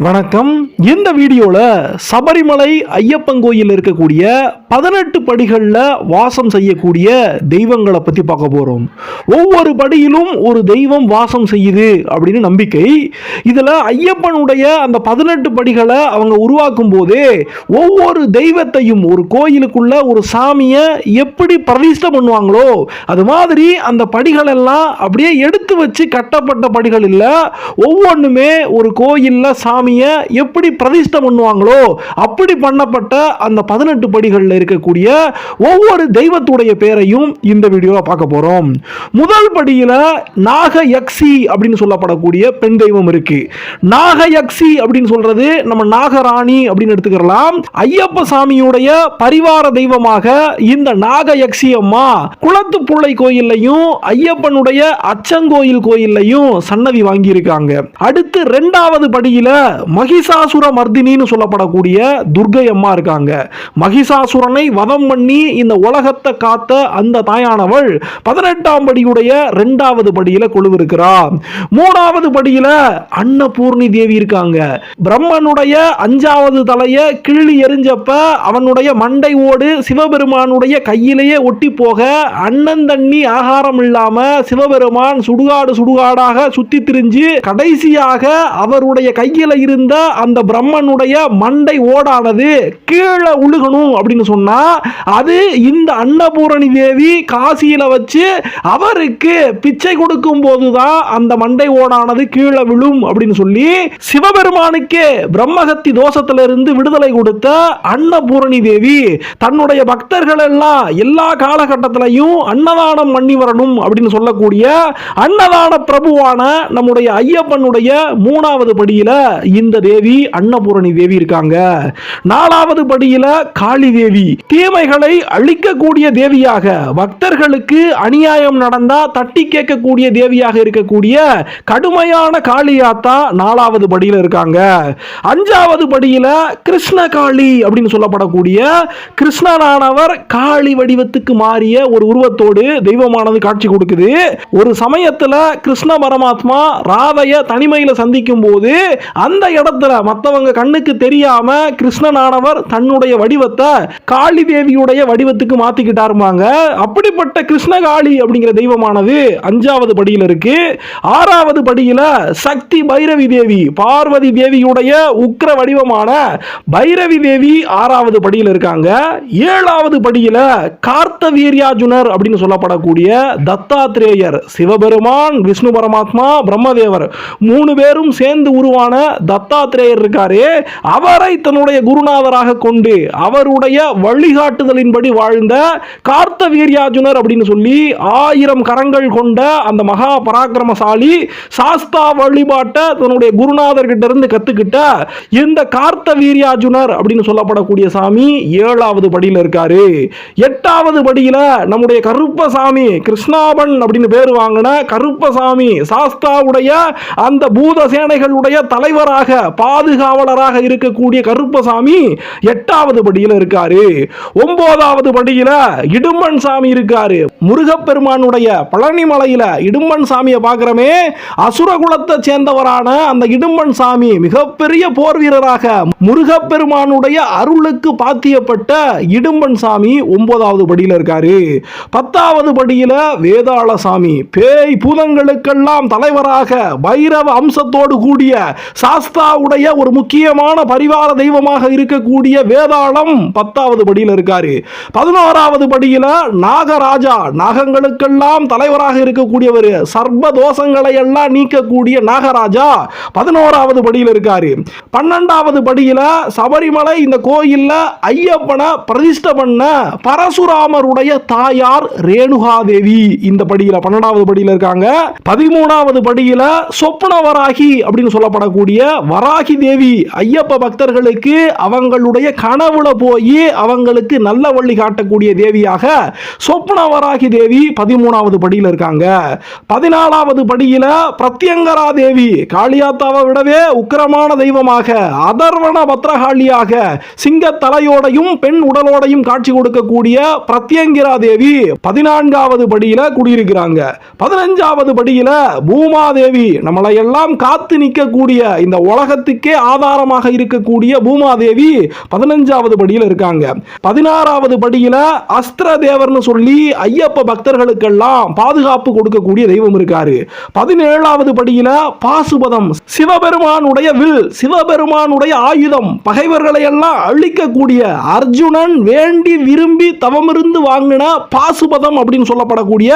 வணக்கம். இந்த வீடியோவில் சபரிமலை ஐயப்பன் கோயில் இருக்கக்கூடிய பதினெட்டு படிகளில் வாசம் செய்யக்கூடிய தெய்வங்களை பற்றி பார்க்க போகிறோம் ஒவ்வொரு படியிலும் ஒரு தெய்வம் வாசம் செய்யுது அப்படின்னு நம்பிக்கை. இதில் ஐயப்பனுடைய அந்த பதினெட்டு படிகளை அவங்க உருவாக்கும் போதே ஒவ்வொரு தெய்வத்தையும் ஒரு கோயிலுக்குள்ள ஒரு சாமியை எப்படி பிரதிஷ்டை பண்ணுவாங்களோ அது மாதிரி அந்த படிகள் எல்லாம் அப்படியே எடுத்து வச்சு கட்டப்பட்ட படிகள் இல்லை. ஒவ்வொன்றுமே ஒரு கோயிலில் சுவாமியை எப்படி பிரதிஷ்டை பண்ணுவாங்களோ அப்படி பண்ணப்பட்ட அந்த பதினெட்டு படிகளில் இருக்கக்கூடிய ஒவ்வொரு தெய்வத்துடைய பேரையும் இந்த வீடியோவில் பார்க்க போகிறோம் முதல் படியில் நாக யக்ஷி அப்படின்னு சொல்லப்படக்கூடிய பெண் தெய்வம் இருக்கு. நாக யக்ஷி அப்படின்னு சொல்றது நம்ம நாகராணி அப்படின்னு எடுத்துக்கலாம். ஐயப்ப சாமியுடைய பரிவார தெய்வமாக இந்த நாக யக்ஷி அம்மா குளத்து புள்ளை கோயில்லையும் ஐயப்பனுடைய அச்சங்கோயில் கோயில்லையும் சன்னதி வாங்கியிருக்காங்க. அடுத்து ரெண்டாவது படியில மகிஷாசுர மர்தினின்னு சொல்லப்படக்கூடிய துர்கை அம்மா இருக்காங்க. மகிஷாசுரனை வதம் பண்ணி இந்த உலகத்தை காத்த அந்த தாயானவள் பதினெட்டாம் படியுடைய ரெண்டாவது படியில கொழுவிருக்கிறார் மூணாவது படியில அன்னபூர்ணி தேவி இருக்காங்க. பிரம்மனுடைய அஞ்சாவது தலைய கிள்ளி எரிஞ்சப்ப அவனுடைய மண்டை ஓடு சிவபெருமானுடைய கையிலேயே ஒட்டி போக அண்ணன் தண்ணி ஆகாரம் இல்லாம சிவபெருமான் சுடுகாடு சுடுகாடாக சுத்தி திரிஞ்சு கடைசியாக அவருடைய கையில இருந்த அந்த பிரம்மனுடைய மண்டை ஓடானது கீழே உழுகணும் அப்படின்னு சொன்னா அது இந்த அன்னபூரணி தேவி காசியில வச்சு அவருக்கு பிச்சை கொடுக்கும் போதுதான் அந்த மண்டை ஓடானது கீழே விழும் அப்படின்னு சொல்லி சிவபெருமானுக்கு பிரம்மகத்தி தோஷத்திலிருந்து விடுதலை கொடுத்த அன்னபூரணி தேவி தன்னுடைய பக்தர்கள் எல்லாம் எல்லா காலகட்டத்திலையும் அன்னதானம் பண்ணி வரணும் அப்படின்னு சொல்லக்கூடிய அன்னதான பிரபுவான நம்முடைய ஐயப்பனுடைய மூணாவது படியில இந்த தேவி அன்னபூரணி தேவி இருக்காங்க. நாலாவது படியில காளி தேவி. தீமைகளை அழிக்கக்கூடிய தேவியாக பக்தர்களுக்கு அநியாயம் நடந்தா தட்டி கேட்கக்கூடிய தேவியாக இருக்கக்கூடிய கடுமையான காளியாத்தா நாலாவது படியில இருக்காங்க. அஞ்சாவது படியில கிருஷ்ண காளி அப்படின்னு சொல்லப்படக்கூடிய கிருஷ்ணனானவர் காளி வடிவத்துக்கு மாறிய ஒரு உருவத்தோடு தெய்வமானது காட்சி கொடுக்குது. ஒரு சமயத்துல கிருஷ்ண பரமாத்மா ராதைய தனிமையில சந்திக்கும் போது அந்த இடத்துல மற்றவங்க கண்ணுக்கு தெரியாம கிருஷ்ணனானவர் தன்னுடைய வடிவத்தை காளி தேவியுடைய வடிவத்துக்கு மாத்திக்கிட்டாருமாங்க அப்படிப்பட்ட கிருஷ்ணகாளி அப்படிங்கிற தெய்வமானது அஞ்சாவது படியில் இருக்கு. ஆறாவது படியில சக்தி பைரவி தேவி பார்வதி தேவியுடைய உக்ர வடிவமான பைரவி தேவி ஆறாவது படியில் இருக்காங்க. ஏழாவது படியில கார்த்தவீரியாஜுனர் அப்படின்னு சொல்லப்படக்கூடிய தத்தாத்ரேயர் சிவபெருமான் விஷ்ணு பரமாத்மா பிரம்மதேவர் மூணு பேரும் சேர்ந்து உருவான தத்தாத்திரேயர் இருக்காரு. அவரை தன்னுடைய குருநாதராக கொண்டு அவருடைய வழிகாட்டுதலின்படி வாழ்ந்த கார்த்தவீரியாஜுனர் அப்படின்னு சொல்லி ஆயிரம் கரங்கள் கொண்ட அந்த மகா பராக்கிரமசாலி சாஸ்தா வழிபாட்டை தன்னுடைய குருநாதர்கிட்ட இருந்து கத்துக்கிட்ட இந்த கார்த்த வீரியார்ஜுனர் அப்படின்னு சொல்லப்படக்கூடிய சாமி ஏழாவது படியில் இருக்காரு. எட்டாவது படியில நம்முடைய கருப்பசாமி கிருஷ்ணாபன் அப்படின்னு பேர் வாங்கின கருப்பசாமி சாஸ்தாவுடைய அந்த பூத சேனைகளுடைய தலைவராக பாதுகாவலராக இருக்கக்கூடிய கருப்பசாமி எட்டாவது படியில் இருக்காரு. ஒன்பதாவது படியில் இடும்பன் சாமி இருக்காரு. முருகப்பெருமானுடைய பழனி மலையில இடும்பன் சாமியை பார்க்குறமே அசுரகுலத்தை சேர்ந்தவரான அந்த இடும்பன் சாமி மிகப்பெரிய போர் வீரராக முருகப்பெருமானுடைய அருளுக்கு பாத்தியப்பட்ட இடும்பன் சாமி ஒன்பதாவது படியில் இருக்காரு. பத்தாவது படியில வேதாள சாமி. பேய் பூதங்களுக்கெல்லாம் தலைவராக பைரவ அம்சத்தோடு கூடிய சாஸ்தாவுடைய ஒரு முக்கியமான பரிவார தெய்வமாக இருக்கக்கூடிய வேதாளம் பத்தாவது படியில் இருக்காரு. பதினோராவது படியில் நாகராஜா நாகங்களுக்கெல்லாம் தலைவராக இருக்கக்கூடியவர் சர்வ தோஷங்களை எல்லாம் நீக்கக்கூடிய நாகராஜா பதினோராவது படியில் இருக்காரு. பன்னெண்டாவது படியில் சபரிமலை இந்த கோயிலில் ஐயப்பனை பிரதிஷ்ட பண்ண பரசுராமருடைய தாயார் ரேணுகாதேவி இந்த படியில் பன்னெண்டாவது படியில் இருக்காங்க. பதிமூணாவது படியில் சொப்பனவராகி அப்படின்னு சொல்லப்படக்கூடிய வராகி தேவி ஐயப்ப பக்தர்களுக்கு அவங்களுடைய கனவுல போய் அவங்களுக்கு நல்ல வழி காட்டக்கூடிய தேவியாக சொப்ன வராகி தேவி பதிமூணாவது படியில் இருக்காங்க. பதினாலாவது படியில் பிரத்யங்கரா தேவி காளியாத்தாவை விடவே உக்கிரமான தெய்வமாக அதர்வன பத்ரகாளியாக சிங்க தலையோடையும் பெண் உடலோடையும் காட்சி கொடுக்கக்கூடிய பிரத்யங்கிரா தேவி பதினான்காவது படியில் குடியிருக்கிறாங்க. பதினஞ்சாவது படியில் பூமாதேவி நம்மளை எல்லாம் காத்து நிற்கக்கூடிய இந்த உலகத்துக்கே ஆதாரமாக இருக்கக்கூடிய பூமாதேவி பதினஞ்சாவது படியில் இருக்காங்க. பதினாறாவது படியில் அஸ்திர தேவர்னு சொல்லி ஐயப்ப பக்தர்களுக்கெல்லாம் பாதுகாப்பு கொடுக்கக்கூடிய தெய்வம் இருக்காரு. பதினேழாவது படியில் பாசுபதம் சிவபெருமானுடைய வில் சிவபெருமானுடைய ஆயுதம் பகைவர்களை எல்லாம் அழிக்கக்கூடிய அர்ஜுனன் வேண்டி விரும்பி தவமிருந்து வாங்கின பாசுபதம் அப்படின்னு சொல்லப்படக்கூடிய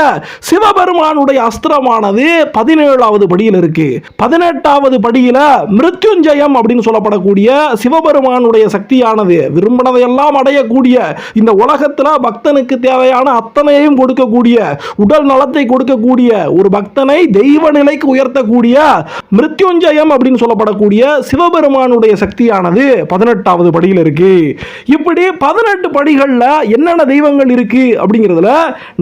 சிவபெருமானுடைய அஸ்திரமானது பதினேழாவது படியில் இருக்கு. பதினெட்டாவது படியில் மிருத்யுஞ்சயம் அப்படின்னு சொல்லப்படக்கூடிய சிவபெருமானுடைய சக்தியானது விரும்பினதையெல்லாம் அடையக்கூடிய இந்த உலகத்தில் பக்தனுக்கு தேவையான அத்தனையும் கொடுக்கக்கூடிய உடல் நலத்தை கொடுக்கக்கூடிய ஒரு பக்தனை தெய்வ நிலைக்கு உயர்த்தக்கூடிய மிருத்யுஞ்சயம் அப்படின்னு சொல்லப்படக்கூடிய சிவபெருமானுடைய சக்தியானது பதினெட்டாவது படியில் இருக்கு. இப்படி பதினெட்டு படிகளில் என்னென்ன தெய்வங்கள் இருக்கு அப்படிங்கிறதுல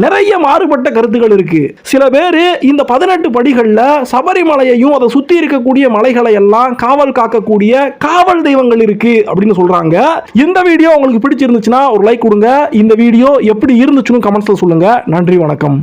நிறைய மாறுபட்ட கருத்துக்கள் இருக்கு. சில பேர் இந்த பதினெட்டு படிகளில் சபரிமலையையும் அதை சுற்றி இருக்கக்கூடிய மலைகளை எல்லாம் எல்லாம் காவல் காக்கக்கூடிய காவல் தெய்வங்கள் இருக்கு அப்படின்னு சொல்றாங்க. இந்த வீடியோ உங்களுக்கு பிடிச்சிருந்துச்சுன்னா ஒரு லைக் கொடுங்க. இந்த வீடியோ எப்படி இருந்துச்சுன்னு கமெண்ட்ஸ்ல சொல்லுங்க. நன்றி வணக்கம்.